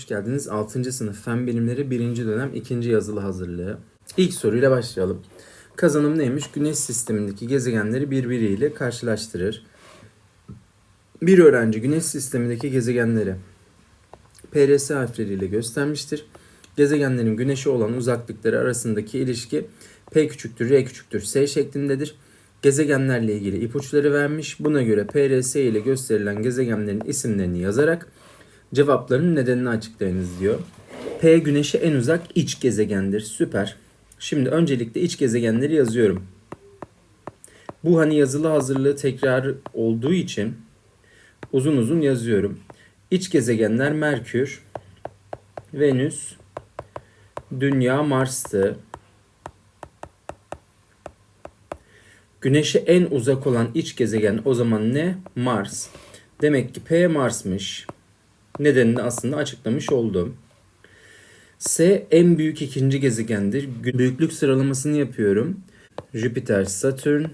hoş geldiniz. 6. sınıf Fen Bilimleri 1. dönem 2. yazılı hazırlığı. İlk soruyla başlayalım. Kazanım neymiş? Güneş sistemindeki gezegenleri birbiriyle karşılaştırır. Bir öğrenci Güneş sistemindeki gezegenleri PRS harfleriyle göstermiştir. Gezegenlerin Güneş'e olan uzaklıkları arasındaki ilişki P küçüktür, R küçüktür, S şeklindedir. Gezegenlerle ilgili ipuçları vermiş. Buna göre PRS ile gösterilen gezegenlerin isimlerini yazarak Cevapların nedenini açıklayınız diyor. P güneşe en uzak iç gezegendir. Süper. Şimdi öncelikle iç gezegenleri yazıyorum. Bu hani yazılı hazırlığı tekrar olduğu için uzun uzun yazıyorum. İç gezegenler Merkür, Venüs, Dünya, Mars'tı. Güneşe en uzak olan iç gezegen o zaman ne? Mars. Demek ki P Mars'mış nedenini aslında açıklamış oldum. S en büyük ikinci gezegendir. Büyüklük sıralamasını yapıyorum. Jüpiter, Satürn,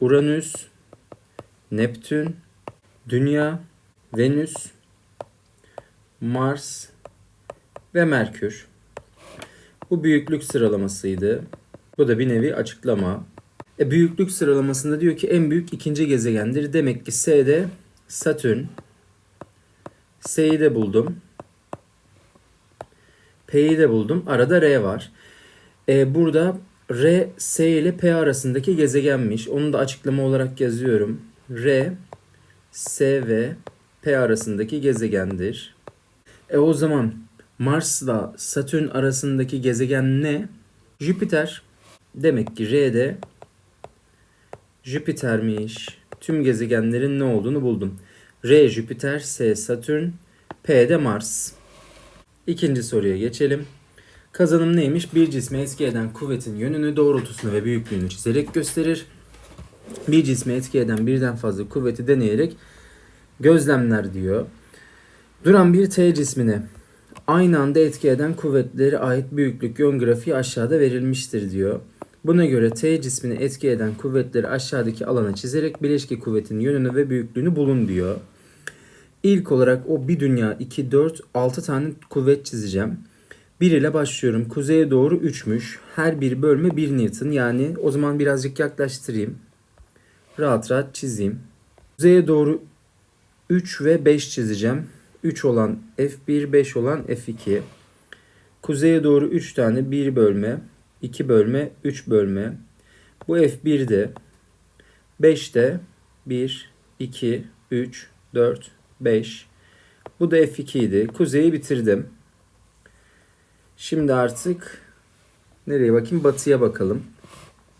Uranüs, Neptün, Dünya, Venüs, Mars ve Merkür. Bu büyüklük sıralamasıydı. Bu da bir nevi açıklama. E, büyüklük sıralamasında diyor ki en büyük ikinci gezegendir. Demek ki S'de Satürn, S'yi de buldum. P'yi de buldum. Arada R var. Ee, burada R, S ile P arasındaki gezegenmiş. Onu da açıklama olarak yazıyorum. R, S ve P arasındaki gezegendir. E o zaman Mars'la Satürn arasındaki gezegen ne? Jüpiter. Demek ki R'de Jüpiter'miş. Tüm gezegenlerin ne olduğunu buldum. R Jüpiter, S Satürn, P de Mars. İkinci soruya geçelim. Kazanım neymiş? Bir cisme etki eden kuvvetin yönünü, doğrultusunu ve büyüklüğünü çizerek gösterir. Bir cisme etki eden birden fazla kuvveti deneyerek gözlemler diyor. Duran bir T cismine aynı anda etki eden kuvvetlere ait büyüklük yön grafiği aşağıda verilmiştir diyor. Buna göre T cismini etki eden kuvvetleri aşağıdaki alana çizerek bileşke kuvvetin yönünü ve büyüklüğünü bulun diyor. İlk olarak o bir dünya 2, 4, 6 tane kuvvet çizeceğim. 1 ile başlıyorum. Kuzeye doğru 3'müş. Her bir bölme 1 Newton. Yani o zaman birazcık yaklaştırayım. Rahat rahat çizeyim. Kuzeye doğru 3 ve 5 çizeceğim. 3 olan F1, 5 olan F2. Kuzeye doğru 3 tane 1 bölme, 2 bölme, 3 bölme. Bu F1'de 5'te 1, 2, 3, 4, 5. Bu da F2 idi. Kuzeyi bitirdim. Şimdi artık nereye bakayım? Batıya bakalım.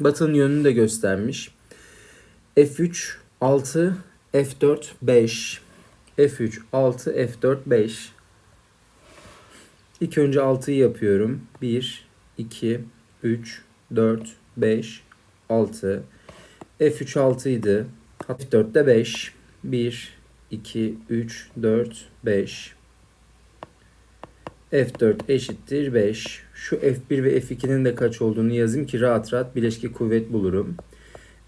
Batının yönünü de göstermiş. F3, 6, F4, 5. F3, 6, F4, 5. İlk önce 6'yı yapıyorum. 1, 2, 3, 4, 5, 6. F3 6 idi. F4 de 5. 1, 2, 3, 4, 5. F4 eşittir 5. Şu F1 ve F2'nin de kaç olduğunu yazayım ki rahat rahat bileşke kuvvet bulurum.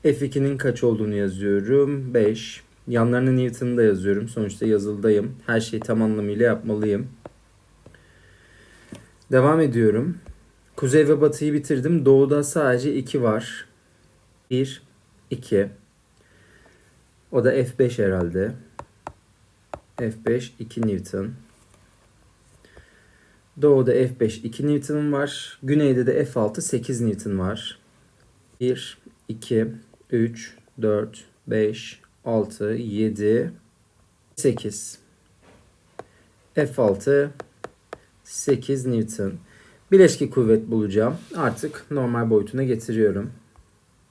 F2'nin kaç olduğunu yazıyorum. 5. Yanlarına Newton'u da yazıyorum. Sonuçta yazıldayım. Her şeyi tam anlamıyla yapmalıyım. Devam ediyorum. Kuzey ve batıyı bitirdim. Doğuda sadece 2 var. 1, 2. O da F5 herhalde. F5 2 Newton. Doğuda F5 2 Newton var. Güneyde de F6 8 Newton var. 1, 2, 3, 4, 5, 6, 7, 8. F6 8 Newton. Bileşki kuvvet bulacağım. Artık normal boyutuna getiriyorum.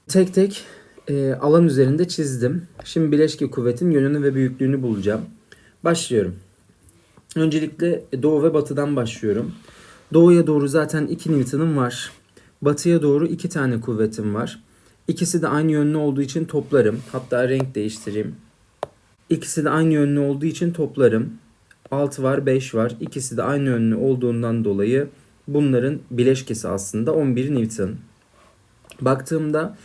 Tek tek e, alan üzerinde çizdim. Şimdi bileşki kuvvetin yönünü ve büyüklüğünü bulacağım. Başlıyorum. Öncelikle doğu ve batıdan başlıyorum. Doğuya doğru zaten 2 Newton'um var. Batıya doğru 2 tane kuvvetim var. İkisi de aynı yönlü olduğu için toplarım. Hatta renk değiştireyim. İkisi de aynı yönlü olduğu için toplarım. 6 var 5 var. İkisi de aynı yönlü olduğundan dolayı bunların bileşkesi aslında 11 Newton. Baktığımda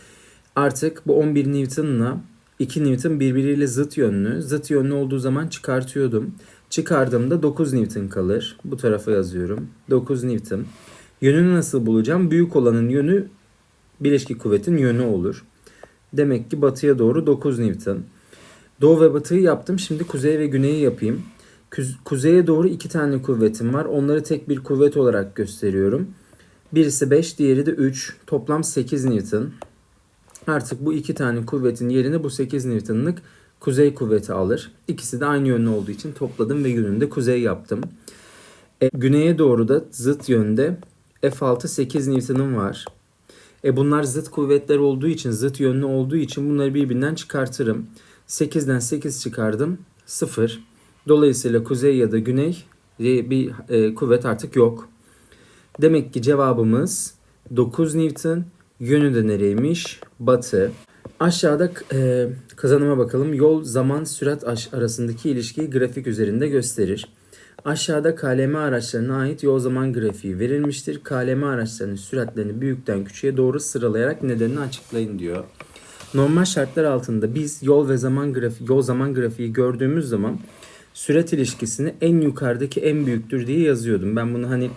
artık bu 11 Newton'la 2 Newton birbiriyle zıt yönlü. Zıt yönlü olduğu zaman çıkartıyordum. Çıkardığımda 9 Newton kalır. Bu tarafa yazıyorum. 9 Newton. Yönünü nasıl bulacağım? Büyük olanın yönü bileşki kuvvetin yönü olur. Demek ki batıya doğru 9 Newton. Doğu ve batıyı yaptım. Şimdi kuzey ve güneyi yapayım. Kuz- Kuzeye doğru iki tane kuvvetim var. Onları tek bir kuvvet olarak gösteriyorum. Birisi 5, diğeri de 3. Toplam 8 Newton. Artık bu iki tane kuvvetin yerini bu 8 Newton'lık kuzey kuvveti alır. İkisi de aynı yönlü olduğu için topladım ve yönünde kuzey yaptım. E, güneye doğru da zıt yönde F6 8 Newton'um var. E bunlar zıt kuvvetler olduğu için, zıt yönlü olduğu için bunları birbirinden çıkartırım. 8'den 8 çıkardım. 0. Dolayısıyla kuzey ya da güney bir e, kuvvet artık yok. Demek ki cevabımız 9 Newton. Yönü de nereymiş? Batı. Aşağıda e, kazanıma bakalım. Yol, zaman, sürat arasındaki ilişkiyi grafik üzerinde gösterir. Aşağıda KLM araçlarına ait yol zaman grafiği verilmiştir. KLM araçlarının süratlerini büyükten küçüğe doğru sıralayarak nedenini açıklayın diyor. Normal şartlar altında biz yol ve zaman grafiği, yol zaman grafiği gördüğümüz zaman sürat ilişkisini en yukarıdaki en büyüktür diye yazıyordum. Ben bunu hani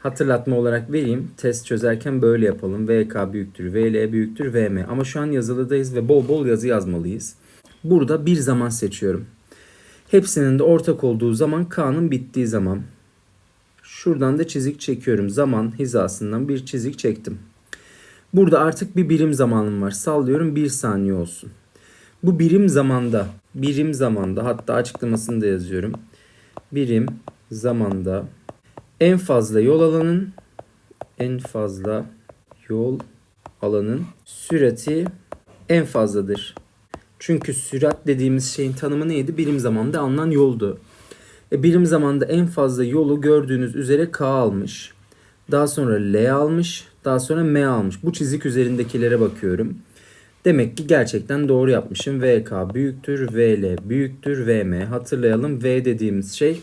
hatırlatma olarak vereyim. Test çözerken böyle yapalım. VK büyüktür, VL büyüktür, VM. Ama şu an yazılıdayız ve bol bol yazı yazmalıyız. Burada bir zaman seçiyorum. Hepsinin de ortak olduğu zaman K'nın bittiği zaman. Şuradan da çizik çekiyorum. Zaman hizasından bir çizik çektim. Burada artık bir birim zamanım var. Sallıyorum bir saniye olsun. Bu birim zamanda, birim zamanda hatta açıklamasını da yazıyorum. Birim zamanda en fazla yol alanın en fazla yol alanın sürati en fazladır. Çünkü sürat dediğimiz şeyin tanımı neydi? Birim zamanda alınan yoldu. E, birim zamanda en fazla yolu gördüğünüz üzere K almış. Daha sonra L almış. Daha sonra M almış. Bu çizik üzerindekilere bakıyorum. Demek ki gerçekten doğru yapmışım. VK büyüktür, VL büyüktür, VM. Hatırlayalım V dediğimiz şey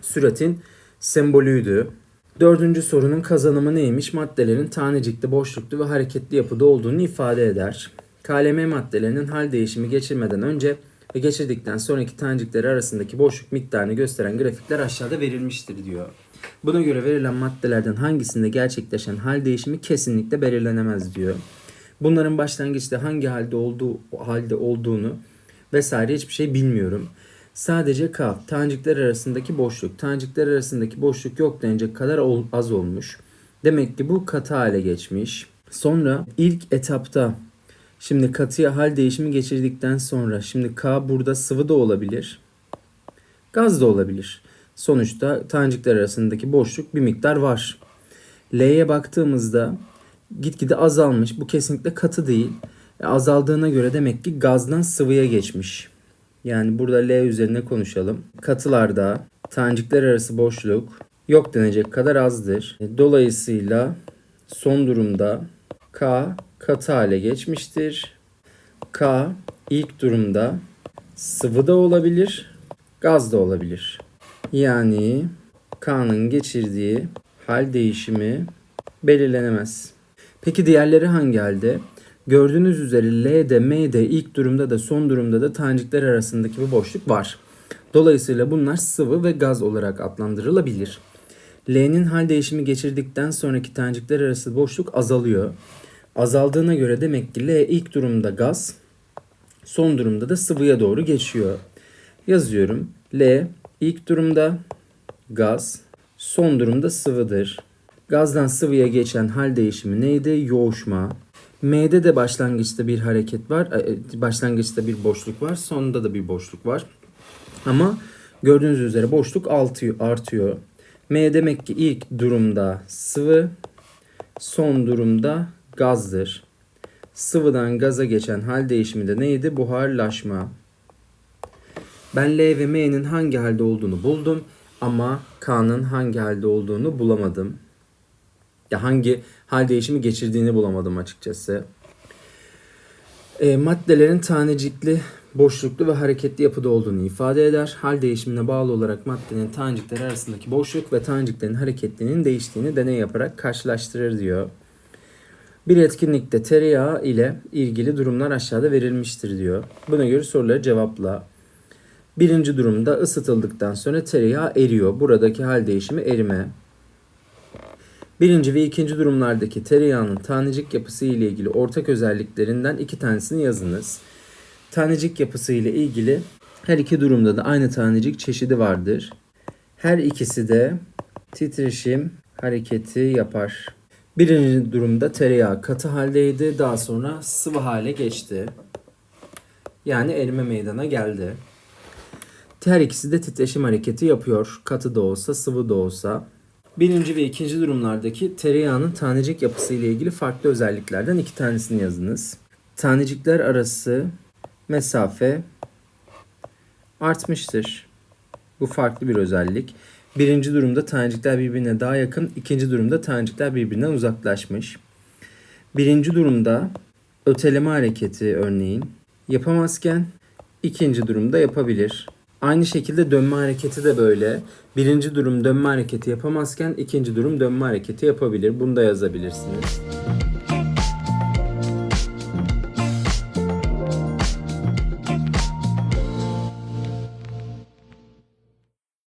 süratin sembolüydü. Dördüncü sorunun kazanımı neymiş? Maddelerin tanecikli, boşluklu ve hareketli yapıda olduğunu ifade eder. KLM maddelerinin hal değişimi geçirmeden önce ve geçirdikten sonraki tanecikleri arasındaki boşluk miktarını gösteren grafikler aşağıda verilmiştir diyor. Buna göre verilen maddelerden hangisinde gerçekleşen hal değişimi kesinlikle belirlenemez diyor. Bunların başlangıçta hangi halde olduğu halde olduğunu vesaire hiçbir şey bilmiyorum. Sadece K, tanecikler arasındaki boşluk. Tanecikler arasındaki boşluk yok denecek kadar az olmuş. Demek ki bu katı hale geçmiş. Sonra ilk etapta şimdi katıya hal değişimi geçirdikten sonra şimdi K burada sıvı da olabilir. Gaz da olabilir. Sonuçta tanecikler arasındaki boşluk bir miktar var. L'ye baktığımızda gitgide azalmış. Bu kesinlikle katı değil. E, azaldığına göre demek ki gazdan sıvıya geçmiş. Yani burada L üzerine konuşalım. Katılarda tanecikler arası boşluk yok denecek kadar azdır. Dolayısıyla son durumda K katı hale geçmiştir. K ilk durumda sıvı da olabilir, gaz da olabilir. Yani K'nın geçirdiği hal değişimi belirlenemez. Peki diğerleri hangi halde? Gördüğünüz üzere L'de, M'de, ilk durumda da son durumda da tanecikler arasındaki bir boşluk var. Dolayısıyla bunlar sıvı ve gaz olarak adlandırılabilir. L'nin hal değişimi geçirdikten sonraki tanecikler arası boşluk azalıyor. Azaldığına göre demek ki L ilk durumda gaz, son durumda da sıvıya doğru geçiyor. Yazıyorum. L ilk durumda gaz, son durumda sıvıdır. Gazdan sıvıya geçen hal değişimi neydi? Yoğuşma. M'de de başlangıçta bir hareket var. e, Başlangıçta bir boşluk var. Sonunda da bir boşluk var. Ama gördüğünüz üzere boşluk artıyor. M demek ki ilk durumda sıvı, son durumda gazdır. Sıvıdan gaza geçen hal değişimi de neydi? Buharlaşma. Ben L ve M'nin hangi halde olduğunu buldum ama K'nın hangi halde olduğunu bulamadım. Ya hangi hal değişimi geçirdiğini bulamadım açıkçası. E, maddelerin tanecikli, boşluklu ve hareketli yapıda olduğunu ifade eder. Hal değişimine bağlı olarak maddenin tanecikleri arasındaki boşluk ve taneciklerin hareketliliğinin değiştiğini deney yaparak karşılaştırır diyor. Bir etkinlikte tereyağı ile ilgili durumlar aşağıda verilmiştir diyor. Buna göre soruları cevapla. Birinci durumda ısıtıldıktan sonra tereyağı eriyor. Buradaki hal değişimi erime. Birinci ve ikinci durumlardaki tereyağının tanecik yapısı ile ilgili ortak özelliklerinden iki tanesini yazınız. Tanecik yapısı ile ilgili her iki durumda da aynı tanecik çeşidi vardır. Her ikisi de titreşim hareketi yapar. Birinci durumda tereyağı katı haldeydi. Daha sonra sıvı hale geçti. Yani erime meydana geldi. Her ikisi de titreşim hareketi yapıyor. Katı da olsa, sıvı da olsa. Birinci ve ikinci durumlardaki tereyağının tanecik yapısı ile ilgili farklı özelliklerden iki tanesini yazınız. Tanecikler arası mesafe artmıştır. Bu farklı bir özellik. Birinci durumda tanecikler birbirine daha yakın, ikinci durumda tanecikler birbirinden uzaklaşmış. Birinci durumda öteleme hareketi örneğin yapamazken ikinci durumda yapabilir. Aynı şekilde dönme hareketi de böyle. Birinci durum dönme hareketi yapamazken ikinci durum dönme hareketi yapabilir. Bunu da yazabilirsiniz.